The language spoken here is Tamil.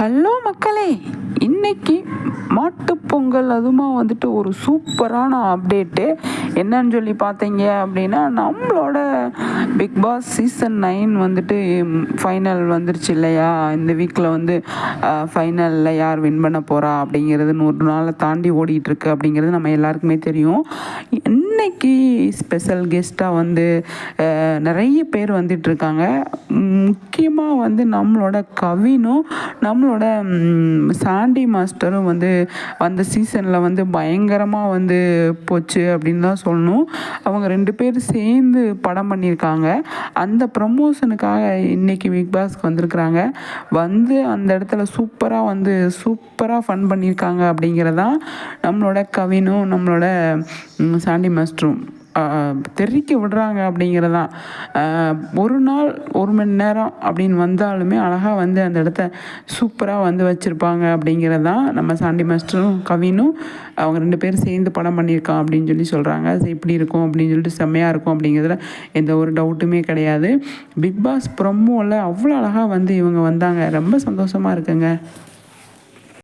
ஹலோ மக்களே. இன்னைக்கு மாட்டுப்பொங்கல் அதுமா வந்துட்டு ஒரு சூப்பரான அப்டேட்டு என்னன்னு சொல்லி பார்த்தீங்க அப்படின்னா நம்மளோட பிக் பாஸ் சீசன் நைன் வந்துட்டு ஃபைனல் வந்துருச்சு இல்லையா? இந்த வீக்கில் வந்து ஃபைனலில் யார் வின் பண்ண போகிறா அப்படிங்கிறது நூறு நாளை தாண்டி ஓடிட்டுருக்கு அப்படிங்கிறது நம்ம எல்லாருக்குமே தெரியும். இன்னைக்கு ஸ்பெஷல் கெஸ்ட்டாக வந்து நிறைய பேர் வந்துட்டு இருக்காங்க முக்கியமாக வந்து நம்மளோட கவினும் நம்மளோட சாண்டி மாஸ்டரும் வந்து அந்த சீசனில் வந்து பயங்கரமாக வந்து போச்சு அப்படின்னு தான் சொல்லணும். அவங்க ரெண்டு பேரும் சேர்ந்து படம் பண்ணியிருக்காங்க. அந்த ப்ரமோஷனுக்காக இன்னைக்கு பிக் பாஸ்க்கு வந்திருக்கிறாங்க. வந்து அந்த இடத்துல சூப்பராக வந்து சூப்பராக ஃபன் பண்ணியிருக்காங்க அப்படிங்கிறதான் நம்மளோட கவினும் நம்மளோட சாண்டி மாஸ்டர் ஆஹ், தெறிக்க விடுறாங்க அப்படிங்கிறது தான் ஒரு நாள் ஒரு மணி நேரம் அப்படின்னு வந்தாலுமே அழகாக வந்து அந்த இடத்த சூப்பராக வந்து வச்சுருப்பாங்க அப்படிங்கிறது தான் நம்ம சாண்டி மாஸ்டரும் கவினும் அவங்க ரெண்டு பேரும் சேர்ந்து படம் பண்ணியிருக்கான் அப்படின்னு சொல்லி சொல்கிறாங்க அது இப்படி இருக்கும் அப்படின்னு சொல்லிட்டு செம்மையாக இருக்கும் அப்படிங்கிறதுல எந்த ஒரு டவுட்டுமே கிடையாது. பிக் பாஸ் ப்ரொமோவில் அவ்வளோ அழகாக வந்து இவங்க வந்தாங்க. ரொம்ப சந்தோஷமாக இருக்குங்க.